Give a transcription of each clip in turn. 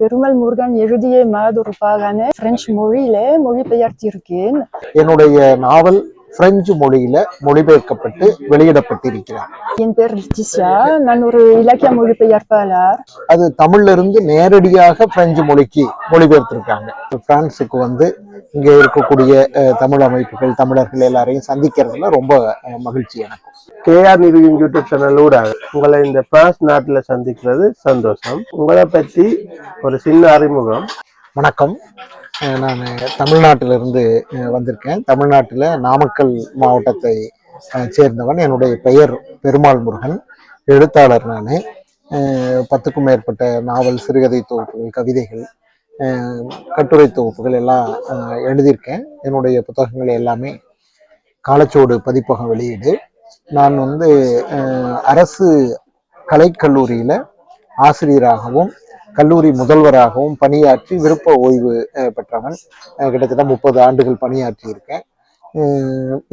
பெருமாள் முருகன் எழுதிய மாதொரு பாகனை பிரெஞ்சு மொழியில மொழிபெயர்த்திருக்கேன் என்னுடைய நாவல் பிரெஞ்சு மொழியில மொழிபெயர்க்கப்பட்டு வெளியிடப்பட்டிருக்கிறார். என் பேர் லிட்டிசியா நான் ஒரு இலக்கிய மொழிபெயர்ப்பாளர். அது தமிழ்ல இருந்து நேரடியாக பிரெஞ்சு மொழிக்கு மொழிபெயர்த்திருக்காங்க. பிரான்சுக்கு வந்து இங்க இருக்கக்கூடிய தமிழ் அமைப்புகள் தமிழர்கள் எல்லாரையும் சந்திக்கிறதுல ரொம்ப மகிழ்ச்சி எனக்கு கேஆர் நிறுவின் யூடியூப் சேனல் ஊடாக உங்களை இந்த பிரான்ஸ் நாட்டில் சந்திக்கிறது சந்தோஷம். உங்களை பற்றி ஒரு சின்ன அறிமுகம். வணக்கம். நான் தமிழ்நாட்டிலிருந்து வந்திருக்கேன். தமிழ்நாட்டில் நாமக்கல் மாவட்டத்தை சேர்ந்தவன் என்னுடைய பெயர் பெருமாள் முருகன். எழுத்தாளர் நான். பத்துக்கும் மேற்பட்ட நாவல் சிறுகதை தொகுப்புகள் கவிதைகள் கட்டுரை தொகுப்புகள் எல்லாம் எழுதியிருக்கேன். என்னுடைய புத்தகங்கள் எல்லாமே காலச்சோடு பதிப்பகம் வெளியீடு. நான் வந்து அரசு கலைக்கல்லூரியில் ஆசிரியராகவும் கல்லூரி முதல்வராகவும் பணியாற்றி விருப்ப ஓய்வு பெற்றவன். கிட்டத்தட்ட முப்பது ஆண்டுகள் பணியாற்றி இருக்கேன்.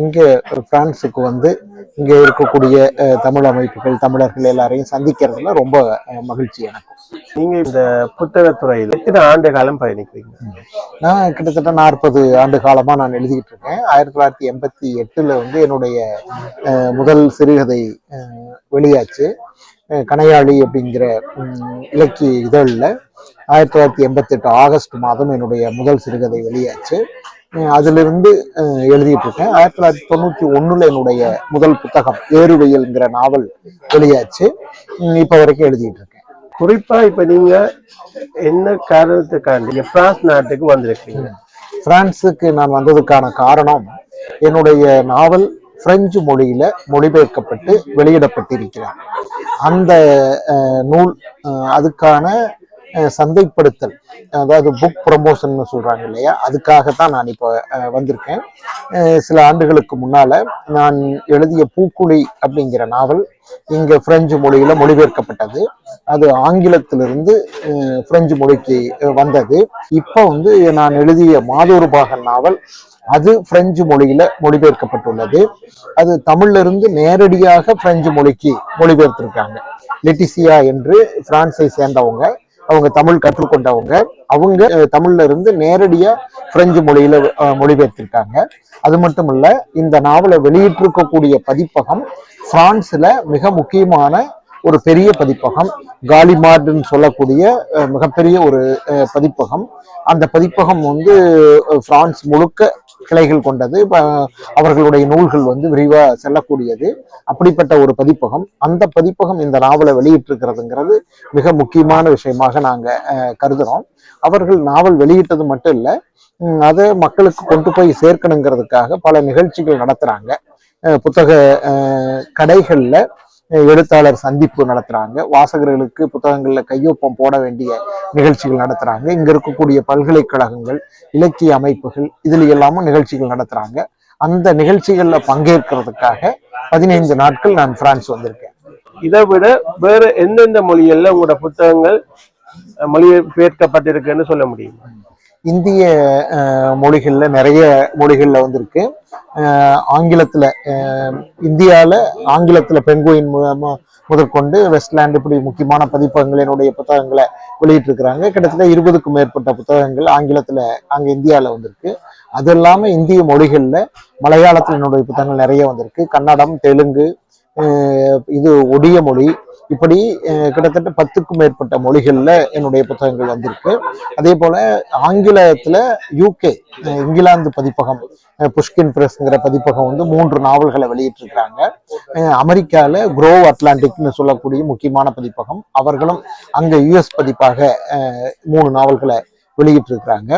இங்கே பிரான்ஸுக்கு வந்து இங்கே இருக்கக்கூடிய தமிழ் அமைப்புகள் தமிழர்கள் எல்லாரையும் சந்திக்கிறதுல ரொம்ப மகிழ்ச்சி எனக்கு நீங்க இந்த புத்தகத்துறையில் எத்தனை ஆண்டு காலம் பயணிக்கிறீங்க? நான் கிட்டத்தட்ட நாற்பது ஆண்டு காலமாக நான் எழுதிக்கிட்டு இருக்கேன். ஆயிரத்தி தொள்ளாயிரத்தி எண்பத்தி எட்டில் வந்து என்னுடைய முதல் சிறுகதை வெளியாச்சு. கனையாளி அப்படிங்கிற இலக்கிய இதழில் ஆயிரத்தி தொள்ளாயிரத்தி எண்பத்தெட்டு ஆகஸ்ட் மாதம் என்னுடைய முதல் சிறுகதை வெளியாச்சு. அதிலிருந்து எழுதிட்டு இருக்கேன் ஆயிரத்தி தொள்ளாயிரத்தி தொண்ணூற்றி ஒன்றில் என்னுடைய முதல் புத்தகம் ஏறுவெயில்ங்கிற நாவல் வெளியாச்சு. இப்போ வரைக்கும் எழுதிட்டு இருக்கேன் குறிப்பா இப்ப நீங்க என்ன காரணத்துக்காண்டி பிரான்ஸ் நாட்டுக்கு வந்திருக்கீங்க? பிரான்சுக்கு நான் வந்ததுக்கான காரணம் என்னுடைய நாவல் பிரெஞ்சு மொழியில மொழிபெயர்க்கப்பட்டு வெளியிடப்பட்டிருக்கிறார். அந்த நூல் அதுக்கான சந்தைப்படுத்தல் அதாவது புக் ப்ரமோஷன் சொல்றாங்க இல்லையா? அதுக்காகத்தான் நான் இப்போ வந்திருக்கேன். சில ஆண்டுகளுக்கு முன்னால நான் எழுதிய பூக்குழி அப்படிங்கிற நாவல் இங்க பிரெஞ்சு மொழியில மொழிபெயர்க்கப்பட்டது. அது ஆங்கிலத்திலிருந்து பிரெஞ்சு மொழிக்கு வந்தது. இப்போ வந்து நான் எழுதிய மாதொரு பாகன் நாவல் அது பிரெஞ்சு மொழியில மொழிபெயர்க்கப்பட்டுள்ளது. அது தமிழ்ல இருந்து நேரடியாக பிரெஞ்சு மொழிக்கு மொழிபெயர்த்திருக்காங்க. லெட்டிசியா என்று பிரான்ஸை சேர்ந்தவங்க. அவங்க தமிழ் கற்றுக்கொண்டவங்க. அவங்க தமிழ்ல இருந்து நேரடியா பிரெஞ்சு மொழியில மொழிபெயர்த்திருக்காங்க. அது மட்டும் இல்ல இந்த நாவலை வெளியிட்டிருக்கக்கூடிய பதிப்பகம் பிரான்ஸ்ல மிக முக்கியமான ஒரு பெரிய பதிப்பகம் காலிமார்டுன்னு சொல்லக்கூடிய மிகப்பெரிய ஒரு பதிப்பகம். அந்த பதிப்பகம் வந்து பிரான்ஸ் முழுக்க கிளைகள் கொண்டது. அவர்களுடைய நூல்கள் வந்து விரிவா செல்லக்கூடியது. அப்படிப்பட்ட ஒரு பதிப்பகம். அந்த பதிப்பகம் இந்த நாவலை வெளியிட்டிருக்கிறதுங்கிறது மிக முக்கியமான விஷயமாக நாங்க அஹ், கருதுறோம். அவர்கள் நாவல் வெளியிட்டது மட்டும் இல்ல அதை மக்களுக்கு கொண்டு போய் சேர்க்கணுங்கிறதுக்காக பல நிகழ்ச்சிகள் நடத்துறாங்க. அஹ், புத்தக கடைகளில் கடைகள்ல எழுத்தாளர் சந்திப்பு நடத்துறாங்க. வாசகர்களுக்கு புத்தகங்கள்ல கையொப்பம் போட வேண்டிய நிகழ்ச்சிகள் நடத்துறாங்க. இங்க இருக்கக்கூடிய பல்கலைக்கழகங்கள் இலக்கிய அமைப்புகள் இதில் எல்லாமும் நிகழ்ச்சிகள் நடத்துறாங்க. அந்த நிகழ்ச்சிகளில் பங்கேற்கிறதுக்காக பதினைந்து நாட்கள் நான் பிரான்ஸ் வந்திருக்கேன். இதை விட வேற எந்தெந்த மொழிகளில் உங்களோட புத்தகங்கள் அஹ், மொழிபெயர்க்கப்பட்டிருக்குன்னு சொல்ல முடியுமா? இந்திய மொழிகளில் நிறைய மொழிகளில் வந்திருக்கு. ஆங்கிலத்தில் இந்தியாவில் ஆங்கிலத்தில் பெங்குயின் முதற்கொண்டு வெஸ்ட்லேண்ட் இப்படி முக்கியமான பதிப்பகங்கள் என்னுடைய புத்தகங்களை வெளியிட்டிருக்கிறாங்க. கிட்டத்தட்ட இருபதுக்கும் மேற்பட்ட புத்தகங்கள் ஆங்கிலத்தில் அங்கே இந்தியாவில் வந்திருக்கு. அது இல்லாமல் இந்திய மொழிகளில் மலையாளத்தில் என்னுடைய புத்தகங்கள் நிறைய வந்திருக்கு. கன்னடம் தெலுங்கு இது ஒடிய மொழி இப்படி கிட்டத்தட்ட பத்துக்கும் மேற்பட்ட மொழிகளில் என்னுடைய புத்தகங்கள் வந்திருக்கு. அதே போல ஆங்கிலத்தில் யூகே இங்கிலாந்து பதிப்பகம் புஷ்கின் பிரஸ்ங்கிற பதிப்பகம் வந்து மூன்று நாவல்களை வெளியிட்டிருக்கிறாங்க. அமெரிக்காவில் குரோவ் அட்லாண்டிக்னு சொல்லக்கூடிய முக்கியமான பதிப்பகம். அவர்களும் அங்கே யுஎஸ் பதிப்பாக மூணு நாவல்களை வெளியிட்டிருக்கிறாங்க.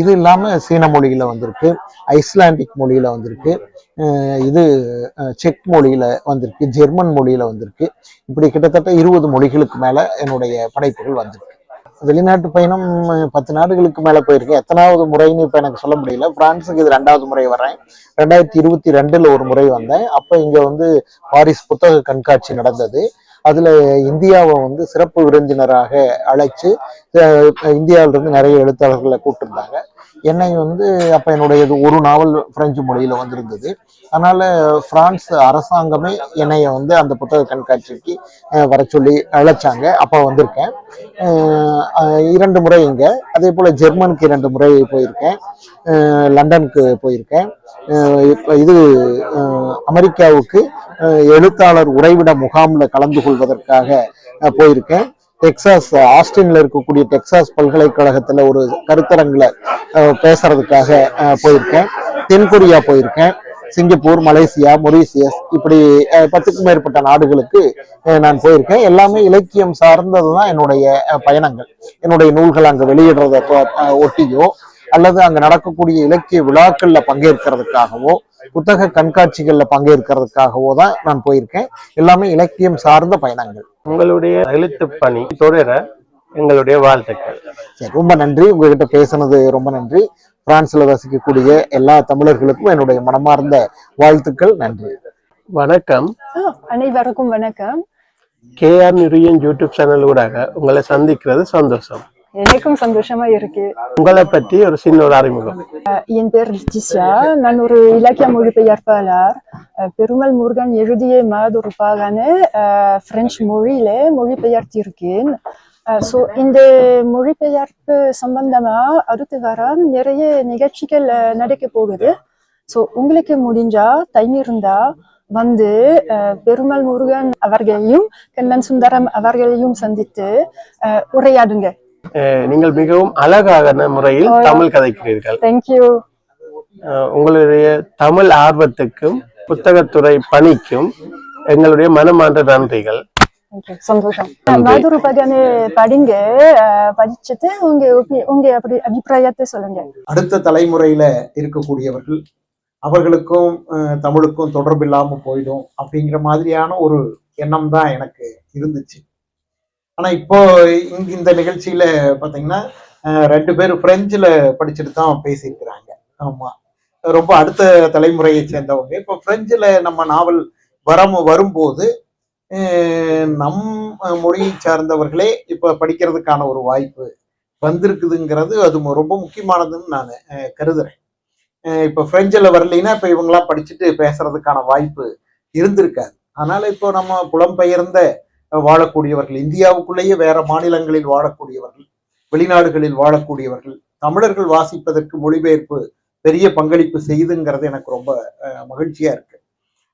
இது இல்லாம சீன மொழியில வந்திருக்கு ஐஸ்லாண்டிக் மொழியில வந்திருக்கு இது செக் மொழியில வந்திருக்கு ஜெர்மன் மொழியில வந்திருக்கு. இப்படி கிட்டத்தட்ட இருபது மொழிகளுக்கு மேல என்னுடைய படைப்புகள் வந்திருக்கு. வெளிநாட்டு பயணம் பத்து நாடுகளுக்கு மேல போயிருக்கேன். எத்தனாவது முறைன்னு இப்ப எனக்கு சொல்ல முடியல. பிரான்ஸுக்கு இது ரெண்டாவது முறை வர்றேன். ரெண்டாயிரத்தி இருபத்தி ரெண்டுல ஒரு முறை வந்தேன். அப்ப இங்க வந்து பாரிஸ் புத்தக கண்காட்சி நடந்தது. அதுல இந்தியாவை வந்து சிறப்பு விருந்தினராக அழைச்சு இந்தியாவிலிருந்து இருந்து நிறைய எழுத்தாளர்களை கூப்பிட்டுருந்தாங்க. என்னை வந்து அப்போ என்னுடைய இது ஒரு நாவல் பிரெஞ்சு மொழியில் வந்திருந்தது. அதனால் ஃப்ரான்ஸ் அரசாங்கமே என்னைய வந்து அந்த புத்தக கண்காட்சிக்கு வர சொல்லி அழைச்சாங்க. அப்போ வந்திருக்கேன். இரண்டு முறை இங்கே. அதே போல் ஜெர்மனுக்கு இரண்டு முறை போயிருக்கேன். லண்டனுக்கு போயிருக்கேன். இது அமெரிக்காவுக்கு எழுத்தாளர் உறைவிட முகாமில் கலந்து கொள்வதற்காக போயிருக்கேன். டெக்சாஸ் ஆஸ்டின்ல இருக்கக்கூடிய டெக்சாஸ் பல்கலைக்கழகத்துல ஒரு கருத்தரங்குல பேசுறதுக்காக போயிருக்கேன். தென்கொரியா போயிருக்கேன். சிங்கப்பூர் மலேசியா மொரீசியஸ் இப்படி பத்துக்கும் மேற்பட்ட நாடுகளுக்கு நான் போயிருக்கேன். எல்லாமே இலக்கியம் சார்ந்தது தான் என்னுடைய பயணங்கள். என்னுடைய நூல்கள் அங்க வெளியிடுறத ஒட்டியோ அல்லது அங்கே நடக்கக்கூடிய இலக்கிய விழாக்கள்ல பங்கேற்கிறதுக்காகவோ புத்தக கண்காட்சிகள்ல பங்கேற்கிறதுக்காகவோ தான் நான் போயிருக்கேன். எல்லாமே இலக்கியம் சார்ந்த பயணங்கள். உங்களுடைய எழுத்து பணி தொடர எங்களுடைய வாழ்த்துக்கள். ரொம்ப நன்றி. உங்ககிட்ட பேசுனது ரொம்ப நன்றி. பிரான்ஸ்ல வசிக்கக்கூடிய எல்லா தமிழர்களுக்கும் என்னுடைய மனமார்ந்த வாழ்த்துக்கள். நன்றி. வணக்கம். அனைவருக்கும் வணக்கம். கேஆர் நிருயன் யூடியூப் சேனல் ஊடாக உங்களை சந்திக்கிறது சந்தோஷம். எனக்கும் சந்தோஷமா இருக்கு. உங்களை பற்றி ஒரு சின்ன ஒரு அறிமுகம். என் பேர் லிட்டிஷா நான் ஒரு இலக்கிய மொழிபெயர்ப்பாளர் பெருமாள் முருகன் எழுதிய மாதொரு பாகனை பிரெஞ்சு மொழியில மொழிபெயர்த்திருக்கேன். ஸோ இந்த மொழிபெயர்ப்பு சம்பந்தமா அடுத்த வாரம் நிறைய நிகழ்ச்சிகள் நடக்க போகுது. ஸோ உங்களுக்கு முடிஞ்சா டைம் இருந்தா வந்து பெருமாள் முருகன் அவர்களையும் கண்ணன் சுந்தரம் அவர்களையும் சந்தித்து உரையாடுங்க. நீங்கள் மிகவும் அழகான முறையில் தமிழ் கதைக்கிறீர்கள். தேங்க்யூ உங்களுடைய தமிழ் ஆர்வத்துக்கும் புத்தகத்துறை பணிக்கும் எங்களுடைய மனமார்ந்த நன்றிகள். Okay, சந்தோஷம். மாதுரு பகனை படிங்க. படிச்சுட்டு உங்க opi- உங்க அப்படி அபிப்பிராயத்தை சொல்லுங்க. அடுத்த தலைமுறையில இருக்கக்கூடியவர்கள் அவர்களுக்கும் தமிழுக்கும் தொடர்பு இல்லாம போயிடும் அப்படிங்கிற மாதிரியான ஒரு எண்ணம் தான் எனக்கு இருந்துச்சு. ஆனால் இப்போ இங்க இந்த நிகழ்ச்சியில பார்த்தீங்கன்னா ரெண்டு பேரும் ஃப்ரெஞ்சில் படிச்சுட்டு தான் பேசியிருக்கிறாங்க. ஆமாம் ரொம்ப அடுத்த தலைமுறையை சேர்ந்தவங்க. இப்போ ஃப்ரெஞ்சில் நம்ம நாவல் வரம் வரும்போது நம் மொழியை சார்ந்தவர்களே இப்போ படிக்கிறதுக்கான ஒரு வாய்ப்பு வந்திருக்குதுங்கிறது அது ரொம்ப முக்கியமானதுன்னு நான் கருதுறேன். இப்போ ஃப்ரெஞ்சில் வரலைன்னா இப்போ இவங்களாம் படிச்சுட்டு பேசுறதுக்கான வாய்ப்பு இருந்திருக்காது. அதனால இப்போ நம்ம புலம்பெயர்ந்த வாழக்கூடியவர்கள் இந்தியாவுக்குள்ளேயே வேற மாநிலங்களில் வாழக்கூடியவர்கள் வெளிநாடுகளில் வாழக்கூடியவர்கள் தமிழர்கள் வாசிப்பதற்கு மொழிபெயர்ப்பு பெரிய பங்களிப்பு செய்துங்கிறது எனக்கு ரொம்ப மகிழ்ச்சியா இருக்கு.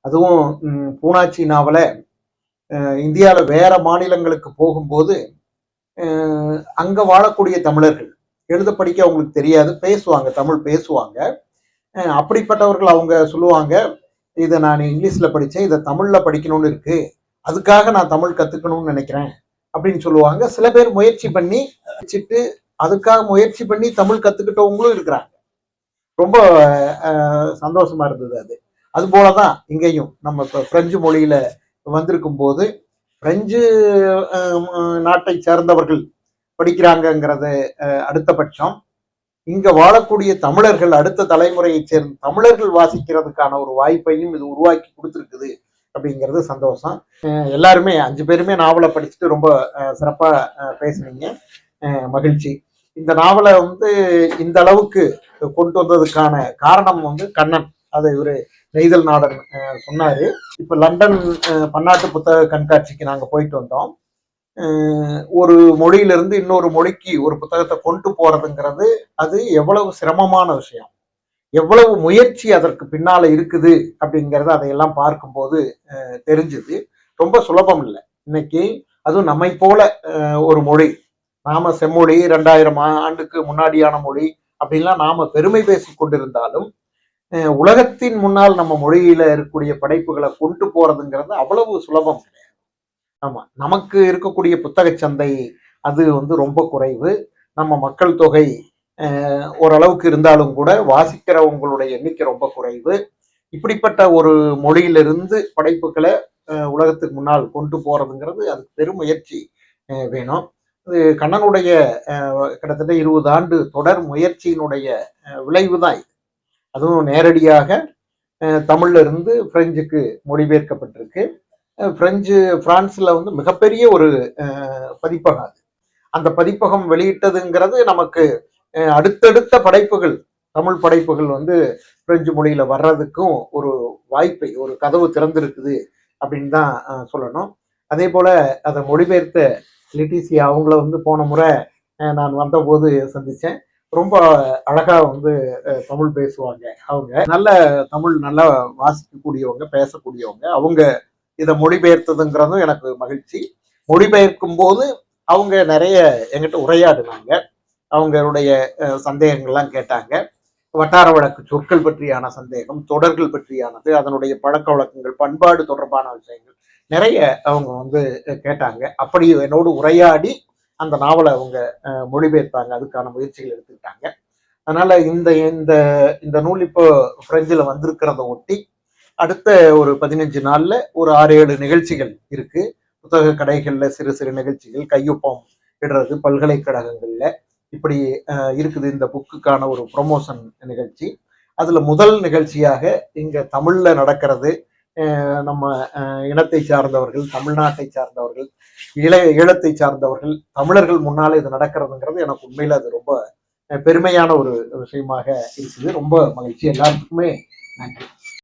அதுவும் பூனாச்சி நாவலை இந்தியாவில் இந்தியால வேற மாநிலங்களுக்கு போகும்போது அங்கே அங்க வாழக்கூடிய தமிழர்கள் எழுத படிக்க அவங்களுக்கு தெரியாது பேசுவாங்க தமிழ் பேசுவாங்க. அப்படிப்பட்டவர்கள் அவங்க சொல்லுவாங்க இதை நான் இங்கிலீஷ்ல படித்தேன் இதை தமிழ்ல படிக்கணும்னு இருக்கு அதுக்காக நான் தமிழ் கத்துக்கணும்னு நினைக்கிறேன் அப்படின்னு சொல்லுவாங்க. சில பேர் முயற்சி பண்ணி வச்சுட்டு அதுக்காக முயற்சி பண்ணி தமிழ் கத்துக்கிட்டவங்களும் இருக்கிறாங்க. ரொம்ப சந்தோஷமா இருந்தது அது. அது போலதான் இங்கேயும் நம்ம இப்போ பிரெஞ்சு மொழியில வந்திருக்கும் போது பிரெஞ்சு நாட்டை சேர்ந்தவர்கள் படிக்கிறாங்கங்கிறது அடுத்த பட்சம். இங்க வாழக்கூடிய தமிழர்கள் அடுத்த தலைமுறையை சேர்ந்த தமிழர்கள் வாசிக்கிறதுக்கான ஒரு வாய்ப்பையும் இது உருவாக்கி கொடுத்துருக்குது. அப்படிங்கிறது சந்தோஷம். எல்லாருமே அஞ்சு பேருமே நாவலை படிச்சுட்டு ரொம்ப சிறப்பாக பேசுனீங்க. மகிழ்ச்சி. இந்த நாவலை வந்து இந்த அளவுக்கு கொண்டு வந்ததுக்கான காரணம் வந்து கண்ணன். அதை ஒரு நெய்தல் நாடன் சொன்னார். இப்போ லண்டன் பன்னாட்டு புத்தக கண்காட்சிக்கு நாங்கள் போயிட்டு வந்தோம். ஒரு மொழியிலிருந்து இன்னொரு மொழிக்கு ஒரு புத்தகத்தை கொண்டு போகிறதுங்கிறது அது எவ்வளவு சிரமமான விஷயம். எவ்வளவு முயற்சி அதற்கு பின்னால இருக்குது அப்படிங்கிறத அதையெல்லாம் பார்க்கும்போது தெரிஞ்சுது. ரொம்ப சுலபம் இல்லை. இன்னைக்கு அதுவும் நம்மை போல ஒரு மொழி. நாம செம்மொழி ரெண்டாயிரம் ஆண்டுக்கு முன்னாடியான மொழி அப்படின்லாம் நாம பெருமை பேசி கொண்டிருந்தாலும் உலகத்தின் முன்னால் நம்ம மொழியில இருக்கக்கூடிய படைப்புகளை கொண்டு போறதுங்கிறது அவ்வளவு சுலபம் கிடையாது. ஆமா நமக்கு இருக்கக்கூடிய புத்தகச் சந்தை அது வந்து ரொம்ப குறைவு. நம்ம மக்கள் தொகை ஓரளவுக்கு இருந்தாலும் கூட வாசிக்கிறவங்களுடைய எண்ணிக்கை ரொம்ப குறைவு. இப்படிப்பட்ட ஒரு மொழியிலிருந்து படைப்புகளை உலகத்துக்கு முன்னால் கொண்டு போறதுங்கிறது அதுக்கு பெரும் முயற்சி வேணும். இது கண்ணனுடைய கிட்டத்தட்ட இருபது ஆண்டு தொடர் முயற்சியினுடைய விளைவு தான் இது. அதுவும் நேரடியாக தமிழ்ல இருந்து பிரெஞ்சுக்கு மொழிபெயர்க்கப்பட்டிருக்கு. பிரெஞ்சு பிரான்ஸில் வந்து மிகப்பெரிய ஒரு பதிப்பகம் அது. அந்த பதிப்பகம் வெளியிட்டதுங்கிறது நமக்கு அடுத்தடுத்த படைப்புகள் தமிழ் படைப்புகள் வந்து பிரெஞ்சு மொழியில வர்றதுக்கும் ஒரு வாய்ப்பை ஒரு கதவு திறந்திருக்குது அப்படின்னு தான் சொல்லணும். அதே போல அதை மொழிபெயர்த்த லிட்டிசியா அவங்கள வந்து போன முறை நான் வந்தபோது சந்தித்தேன் ரொம்ப அழகாக வந்து தமிழ் பேசுவாங்க அவங்க. நல்ல தமிழ் நல்லா வாசிக்கக்கூடியவங்க பேசக்கூடியவங்க. அவங்க இதை மொழிபெயர்த்ததுங்கிறதும் எனக்கு மகிழ்ச்சி. மொழிபெயர்க்கும் போது அவங்க நிறைய எங்கிட்ட உரையாடினாங்க. அவங்களுடைய சந்தேகங்கள்லாம் கேட்டாங்க. வட்டார வழக்கு சொற்கள் பற்றியான சந்தேகம் தொடர்கள் பற்றியானது அதனுடைய பழக்க வழக்கங்கள் பண்பாடு தொடர்பான விஷயங்கள் நிறைய அவங்க வந்து கேட்டாங்க. அப்படி என்னோடு உரையாடி அந்த நாவலை அவங்க மொழிபெயர்த்தாங்க. அதுக்கான முயற்சிகள் எடுத்துக்கிட்டாங்க. அதனால இந்த இந்த இந்த நூல் இப்போ பிரெஞ்சில் வந்திருக்கிறத ஒட்டி அடுத்த ஒரு பதினஞ்சு நாளில் ஒரு ஆறு ஏழு நிகழ்ச்சிகள் இருக்கு. புத்தக கடைகளில் சிறு சிறு நிகழ்ச்சிகள் கையொப்பம் இடுறது பல்கலைக்கழகங்களில் இப்படி இருக்குது இந்த புக்குக்கான ஒரு ப்ரொமோஷன் நிகழ்ச்சி. அதில் முதல் நிகழ்ச்சியாக இங்கே தமிழில் நடக்கிறது நம்ம இனத்தை சார்ந்தவர்கள் தமிழ்நாட்டை சார்ந்தவர்கள் இளைய ஈழத்தை சார்ந்தவர்கள் தமிழர்கள் முன்னாலே இது நடக்கிறதுங்கிறது எனக்கு உண்மையில் அது ரொம்ப பெருமையான ஒரு விஷயமாக இருக்குது. ரொம்ப மகிழ்ச்சி. எல்லாத்துக்குமே நன்றி.